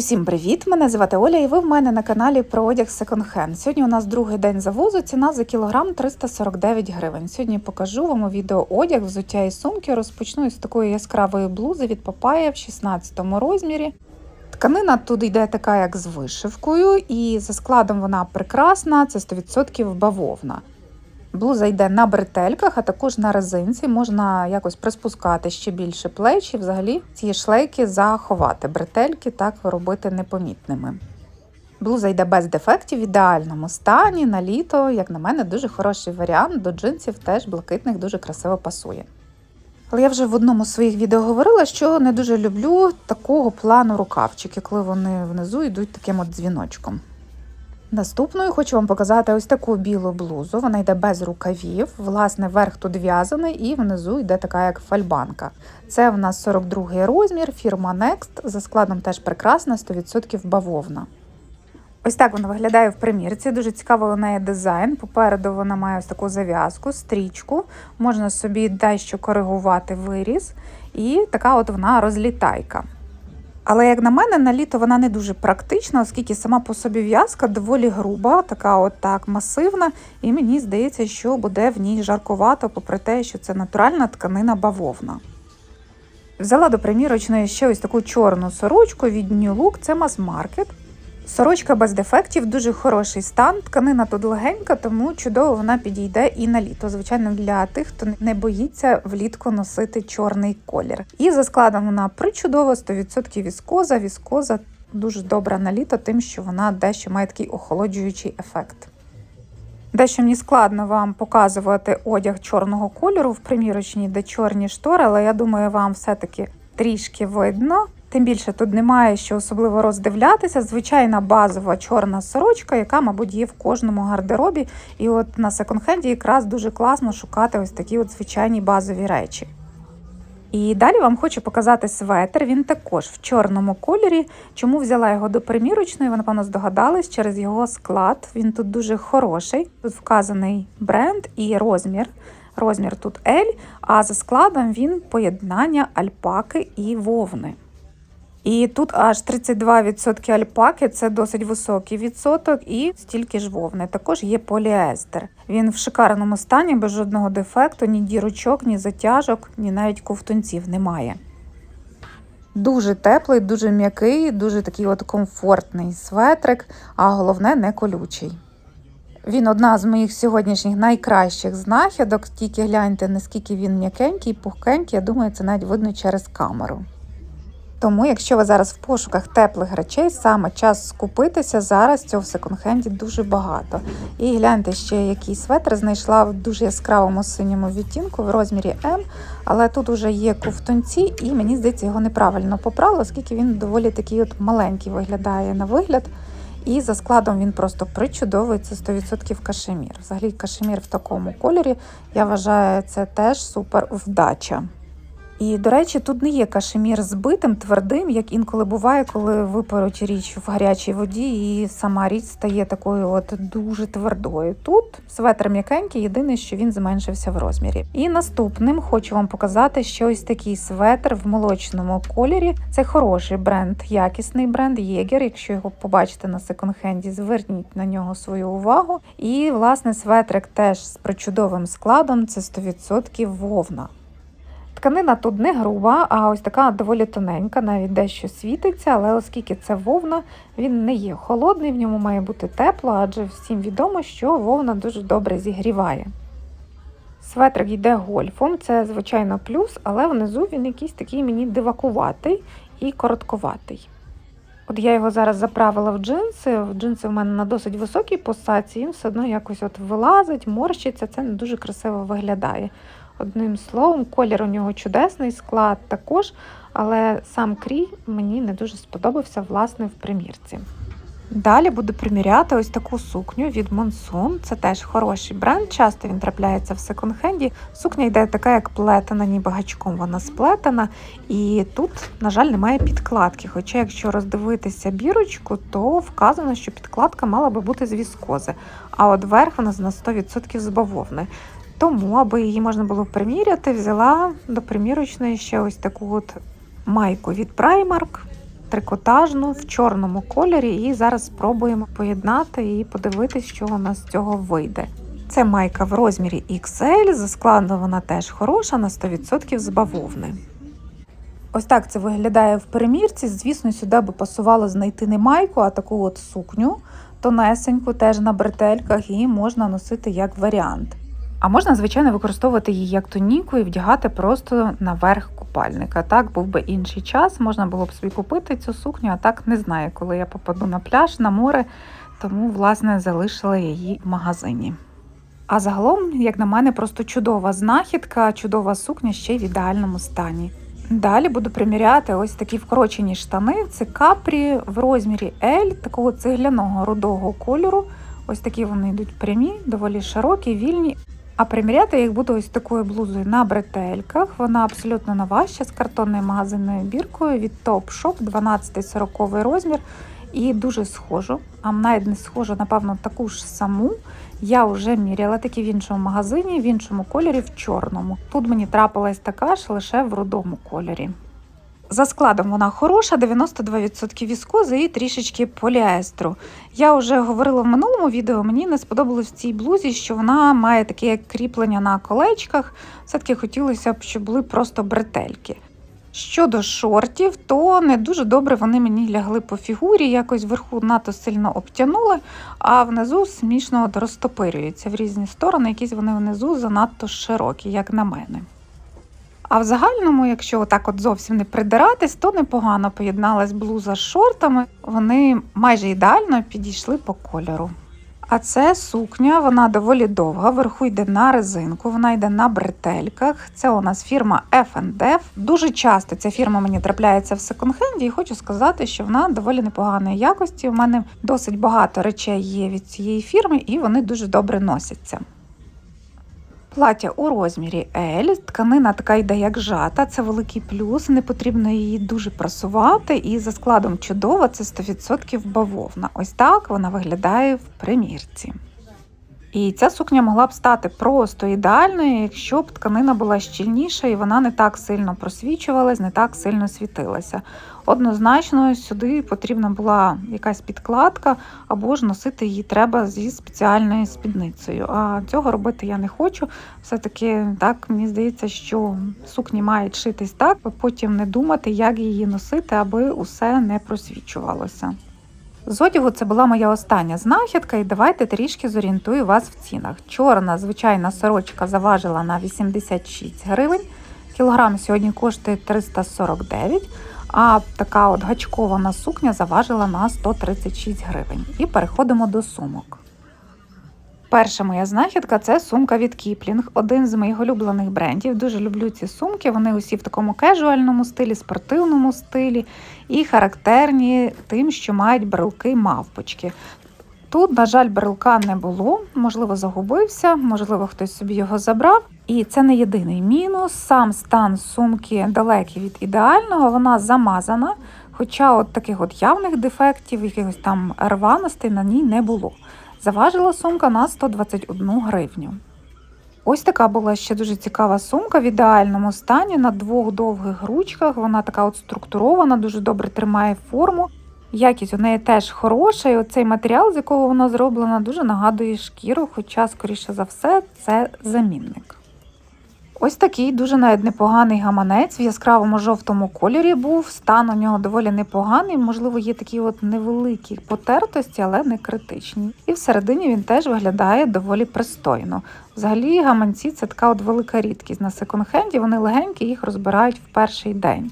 Усім привіт! Мене звати Оля, і ви в мене на каналі про одяг Hand. Сьогодні у нас другий день завозу. Ціна за кілограм 349 гривень. Сьогодні покажу вам відео одяг, взуття і сумки. Розпочну із такої яскравої блузи від Папая в 16 розмірі. Тканина тут йде така, як з вишивкою, і за складом вона прекрасна, це 100% бавовна. Блуза йде на бретельках, а також на резинці. Можна якось приспускати ще більше плеч і взагалі ці шлейки заховати. Бретельки так робити непомітними. Блуза йде без дефектів, в ідеальному стані, на літо, як на мене, дуже хороший варіант. До джинсів теж блакитних дуже красиво пасує. Але я вже в одному з своїх відео говорила, що не дуже люблю такого плану рукавчики, коли вони внизу йдуть таким от дзвіночком. Наступною хочу вам показати ось таку білу блузу. Вона йде без рукавів. Власне, верх тут в'язаний і внизу йде така як фальбанка. Це в нас 42 розмір, фірма Next. За складом теж прекрасна, 100% бавовна. Ось так вона виглядає в примірці. Дуже цікавий у неї дизайн. Попереду вона має ось таку зав'язку, стрічку. Можна собі дещо коригувати виріз. І така от вона розлітайка. Але, як на мене, на літо вона не дуже практична, оскільки сама по собі в'язка доволі груба, така от так масивна, і мені здається, що буде в ній жаркувато, попри те, що це натуральна тканина бавовна. Взяла до примірочної ще ось таку чорну сорочку від New Look, це Market. Сорочка без дефектів, дуже хороший стан. Тканина тут легенька, тому чудово вона підійде і на літо. Звичайно, для тих, хто не боїться влітку носити чорний колір. І за складом вона причудова, 100% віскоза. Віскоза дуже добра на літо, тим, що вона дещо має такий охолоджуючий ефект. Дещо мені складно вам показувати одяг чорного кольору в примірочній, де чорні штори, але я думаю, вам все-таки трішки видно. Тим більше тут немає що особливо роздивлятися. Звичайна базова чорна сорочка, яка, мабуть, є в кожному гардеробі. І от на секонд-хенді якраз дуже класно шукати ось такі от звичайні базові речі. І далі вам хочу показати светр. Він також в чорному кольорі. Чому взяла його до примірочної? Ви, напевно, здогадались через його склад. Він тут дуже хороший. Тут вказаний бренд і розмір. Розмір тут L, а за складом він поєднання альпаки і вовни. І тут аж 32% альпаки, це досить високий відсоток, і стільки ж вовни. Також є поліестер. Він в шикарному стані, без жодного дефекту, ні дірочок, ні затяжок, ні навіть ковтунців немає. Дуже теплий, дуже м'який, дуже такий от комфортний светрик, а головне не колючий. Він одна з моїх сьогоднішніх найкращих знахідок. Тільки гляньте, наскільки він м'якенький, пухкенький, я думаю, це навіть видно через камеру. Тому, якщо ви зараз в пошуках теплих речей, саме час скупитися, зараз цього в секонд-хенді дуже багато. І гляньте, ще який светр знайшла в дуже яскравому синьому відтінку в розмірі М, але тут вже є ковтунці, і мені здається, його неправильно попрали, оскільки він доволі такий от маленький виглядає на вигляд. І за складом він просто причудовий, це 100% кашемір. Взагалі, кашемір в такому кольорі, я вважаю, це теж супер вдача. І, до речі, тут не є кашемір збитим, твердим, як інколи буває, коли випаруть річ в гарячій воді, і сама річ стає такою от дуже твердою. Тут светр м'якенький, єдине, що він зменшився в розмірі. І наступним хочу вам показати, що ось такий светр в молочному кольорі. Це хороший бренд, якісний бренд Єгер. Якщо його побачите на секонд-хенді, зверніть на нього свою увагу. І, власне, светрик теж з причудовим складом, це 100% вовна. Тканина тут не груба, а ось така доволі тоненька, навіть дещо світиться, але оскільки це вовна, він не є холодний, в ньому має бути тепло, адже всім відомо, що вовна дуже добре зігріває. Светрик йде гольфом, це, звичайно, плюс, але внизу він якийсь такий мені дивакуватий і коротковатий. От я його зараз заправила в джинси. В джинси в мене на досить високій посадці, він все одно якось от вилазить, морщиться, це не дуже красиво виглядає. Одним словом, колір у нього чудесний, склад також, але сам крій мені не дуже сподобався власне в примірці. Далі буду приміряти ось таку сукню від Monsoon. Це теж хороший бренд, часто він трапляється в секонд-хенді. Сукня йде така, як плетена, ніби гачком вона сплетена. І тут, на жаль, немає підкладки. Хоча, якщо роздивитися бірочку, то вказано, що підкладка мала би бути з віскози, а от верх вона на 100% з бавовни. Тому, аби її можна було приміряти, взяла до примірочної ще ось таку от майку від Primark. трикотажну в чорному кольорі. І зараз спробуємо поєднати і подивитись, що у нас з цього вийде. Це майка в розмірі XL, за вона теж хороша, на 100% з бавовни. Ось так це виглядає в перемірці. Звісно, сюди би пасувало знайти не майку, а таку от сукню тонесеньку, теж на бретельках, і можна носити як варіант. А можна, звичайно, використовувати її як тоніку і вдягати просто наверх купальника. Так, був би інший час, можна було б собі купити цю сукню, а так не знаю, коли я попаду на пляж, на море, тому, власне, залишила її в магазині. А загалом, як на мене, просто чудова знахідка, чудова сукня ще й в ідеальному стані. Далі буду приміряти ось такі вкорочені штани. Це капрі в розмірі L, такого цегляного рудого кольору. Ось такі вони йдуть прямі, доволі широкі, вільні. А приміряти я їх буду ось такою блузою на бретельках. Вона абсолютно нова, ще з картонною магазинною біркою від Top Shop 12-40 розмір. І дуже схожу, а навіть не схожу, напевно, таку ж саму. Я вже міряла такі в іншому магазині, в іншому кольорі, в чорному. Тут мені трапилась така ж лише в рудому кольорі. За складом вона хороша, 92% віскози і трішечки поліестру. Я вже говорила в минулому відео, мені не сподобалось в цій блузі, що вона має таке кріплення на колечках. Все-таки хотілося б, щоб були просто бретельки. Щодо шортів, то не дуже добре вони мені лягли по фігурі, якось вверху надто сильно обтянули, а внизу смішно розтопирюються в різні сторони, якісь вони внизу занадто широкі, як на мене. А в загальному, якщо отак от зовсім не придиратись, то непогано поєдналась блуза з шортами. Вони майже ідеально підійшли по кольору. А це сукня, вона доволі довга, вверху йде на резинку, вона йде на бретельках. Це у нас фірма F&F. Дуже часто ця фірма мені трапляється в секонд-хенді, і хочу сказати, що вона доволі непоганої якості. У мене досить багато речей є від цієї фірми, і вони дуже добре носяться. Плаття у розмірі L, тканина така йде як жата, це великий плюс, не потрібно її дуже прасувати, і за складом чудова це 100% бавовна. Ось так вона виглядає в примірці. І ця сукня могла б стати просто ідеальною, якщо б тканина була щільніша і вона не так сильно просвічувалась, не так сильно світилася. Однозначно, сюди потрібна була якась підкладка, або ж носити її треба зі спеціальною спідницею. А цього робити я не хочу. Все-таки так мені здається, що сукні мають шитись так, а потім не думати, як її носити, аби усе не просвічувалося. З одягу це була моя остання знахідка, і давайте трішки зорієнтую вас в цінах. Чорна звичайна сорочка заважила на 86 гривень. Кілограм сьогодні коштує 349, а така от гачкована сукня заважила на 136 гривень. І переходимо до сумок. Перша моя знахідка це сумка від Кіплінг, один з моїх улюблених брендів. Дуже люблю ці сумки. Вони усі в такому кежуальному стилі, спортивному стилі і характерні тим, що мають брелки мавпочки. Тут, на жаль, брелка не було, можливо, загубився, можливо, хтось собі його забрав. І це не єдиний мінус. Сам стан сумки далекий від ідеального, вона замазана. Хоча от таких от явних дефектів, якихось там рваностей на ній не було. Заважила сумка на 121 гривню. Ось така була ще дуже цікава сумка в ідеальному стані на двох довгих ручках. Вона така от структурована, дуже добре тримає форму. Якість у неї теж хороша, і оцей матеріал, з якого вона зроблена, дуже нагадує шкіру, хоча, скоріше за все, це замінник. Ось такий дуже навіть непоганий гаманець в яскравому жовтому кольорі був. Стан у нього доволі непоганий. Можливо, є такі от невеликі потертості, але не критичні. І всередині він теж виглядає доволі пристойно. Взагалі, гаманці це така от велика рідкість. На секонд-хенді вони легенькі, їх розбирають в перший день.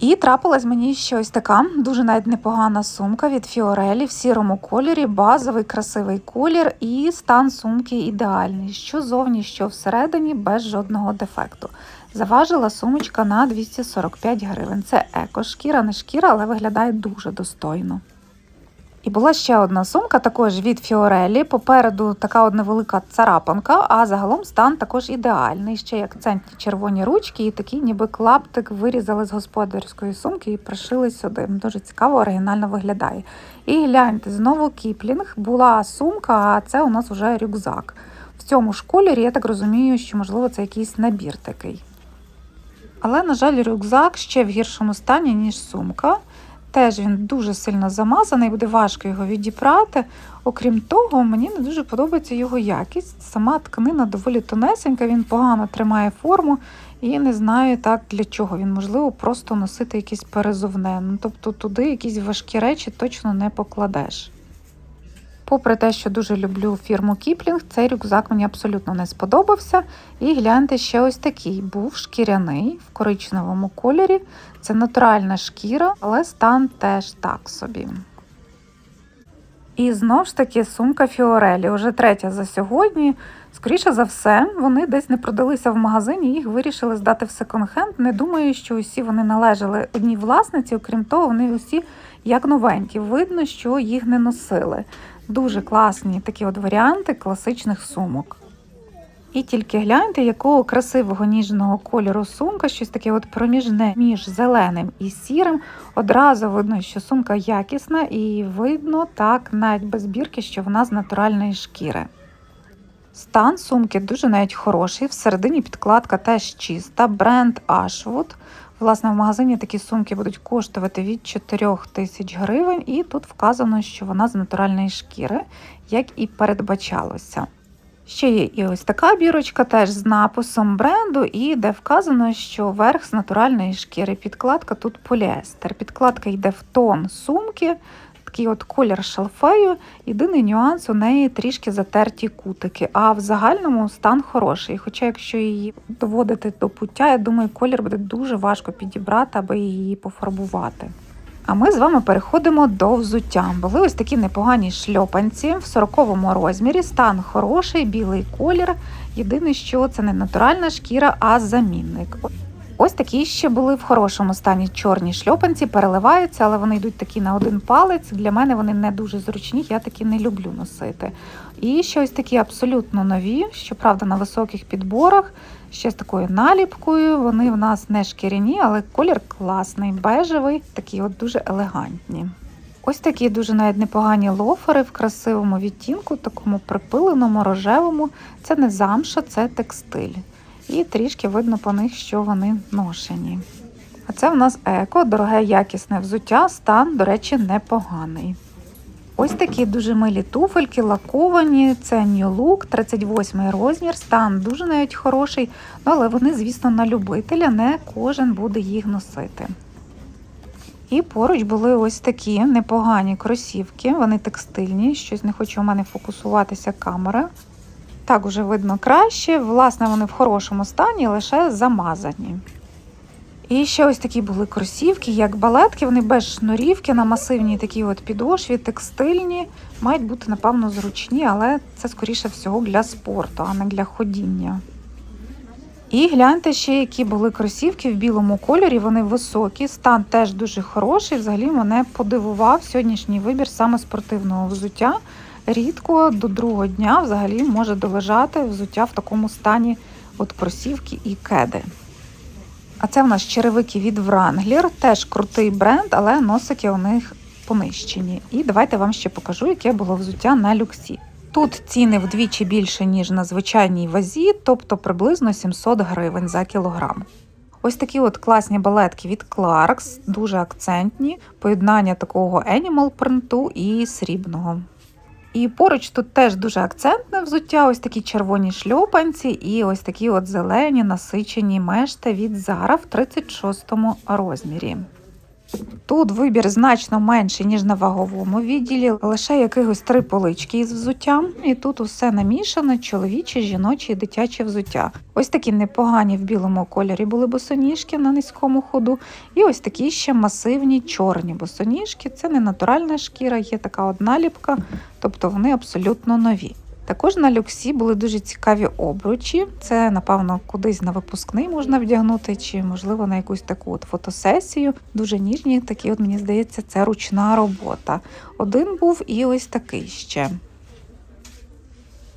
І трапилась мені ще ось така дуже навіть непогана сумка від Фіорелі в сірому кольорі, базовий красивий колір, і стан сумки ідеальний, що зовні, що всередині, без жодного дефекту. Заважила сумочка на 245 гривень. Це еко-шкіра, не шкіра, але виглядає дуже достойно. І була ще одна сумка, також від Фіорелі. Попереду така от невелика царапанка, а загалом стан також ідеальний. Ще й акцентні червоні ручки, і такий ніби клаптик вирізали з господарської сумки і пришили сюди. Дуже цікаво, оригінально виглядає. І гляньте, знову кіплінг була сумка, а це у нас вже рюкзак. В цьому ж кольорі я так розумію, що можливо це якийсь набір такий. Але, на жаль, рюкзак ще в гіршому стані, ніж сумка. Теж він дуже сильно замазаний, буде важко його відібрати. Окрім того, мені не дуже подобається його якість. Сама тканина доволі тонесенька, він погано тримає форму. І не знаю так для чого він, можливо, просто носити якесь перезувне. Ну, тобто туди якісь важкі речі точно не покладеш. Попри те, що дуже люблю фірму Кіплінг, цей рюкзак мені абсолютно не сподобався. І гляньте, ще ось такий був шкіряний в коричневому кольорі. Це натуральна шкіра, але стан теж так собі. І знов ж таки сумка Фіорелі, уже третя за сьогодні. Скоріше за все, вони десь не продалися в магазині, їх вирішили здати в секонд-хенд. Не думаю, що усі вони належали одній власниці, окрім того, вони усі як новенькі. Видно, що їх не носили. Дуже класні такі от варіанти класичних сумок. І тільки гляньте, якого красивого ніжного кольору сумка, щось таке от проміжне між зеленим і сірим. Одразу видно, що сумка якісна, і видно так, навіть без бірки, що вона з натуральної шкіри. Стан сумки дуже навіть хороший. Всередині підкладка теж чиста, бренд Ashwood. Власне, в магазині такі сумки будуть коштувати від 4 тисяч гривень, і тут вказано, що вона з натуральної шкіри, як і передбачалося. Ще є і ось така бірочка, теж з написом бренду, і де вказано, що верх з натуральної шкіри. Підкладка тут поліестер. Підкладка йде в тон сумки, такий от колір шалфею. Єдиний нюанс у неї трішки затерті кутики, а в загальному стан хороший. Хоча, якщо її доводити до пуття, я думаю, колір буде дуже важко підібрати, аби її пофарбувати. А ми з вами переходимо до взуття. Були ось такі непогані шльопанці в 40 розмірі, стан хороший, білий колір. Єдине, що це не натуральна шкіра, а замінник. Ось такі ще були в хорошому стані чорні шльопанці, переливаються, але вони йдуть такі на один палець. Для мене вони не дуже зручні, я такі не люблю носити. І ще ось такі абсолютно нові, щоправда, на високих підборах, ще з такою наліпкою. Вони в нас не шкіряні, але колір класний, бежевий, такі от дуже елегантні. Ось такі дуже навіть непогані лофери в красивому відтінку, такому припиленому, рожевому. Це не замша, це текстиль. І трішки видно по них, що вони ношені. А це в нас еко, дороге якісне взуття, стан, до речі, непоганий. Ось такі дуже милі туфельки, лаковані, це New Look, 38 розмір, стан дуже навіть хороший, ну, але вони, звісно, на любителя, не кожен буде їх носити. І поруч були ось такі непогані кросівки, вони текстильні, щось не хоче у мене фокусуватися камера. Так уже видно краще. Власне, вони в хорошому стані, лише замазані. І ще ось такі були кросівки, як балетки, вони без шнурівки на масивній такій от підошві, текстильні, мають бути, напевно, зручні, але це, скоріше всього, для спорту, а не для ходіння. І гляньте ще, які були кросівки в білому кольорі, вони високі, стан теж дуже хороший. Взагалі мене подивував сьогоднішній вибір саме спортивного взуття. Рідко до другого дня взагалі може долежати взуття в такому стані от кросівки і кеди. А це в нас черевики від Wrangler, теж крутий бренд, але носики у них понищені. І давайте вам ще покажу, яке було взуття на люксі. Тут ціни вдвічі більше, ніж на звичайній вазі, тобто приблизно 700 гривень за кілограм. Ось такі от класні балетки від Clarks, дуже акцентні, поєднання такого Animal принту і срібного. І поруч тут теж дуже акцентне взуття, ось такі червоні шльопанці і ось такі от зелені насичені мешти від Zara в 36 розмірі. Тут вибір значно менший, ніж на ваговому відділі, лише якихось три полички із взуттям, і тут усе намішане: чоловіче, жіноче і дитяче взуття. Ось такі непогані в білому кольорі були босоніжки на низькому ходу, і ось такі ще масивні чорні босоніжки. Це не натуральна шкіра, є така одна ліпка, тобто вони абсолютно нові. Також на люксі були дуже цікаві обручі. Це, напевно, кудись на випускний можна вдягнути, чи, можливо, на якусь таку от фотосесію. Дуже ніжні, такі, от мені здається, це ручна робота. Один був і ось такий ще.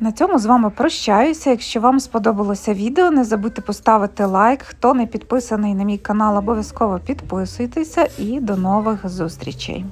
На цьому з вами прощаюся. Якщо вам сподобалося відео, не забудьте поставити лайк. Хто не підписаний на мій канал, обов'язково підписуйтеся і до нових зустрічей.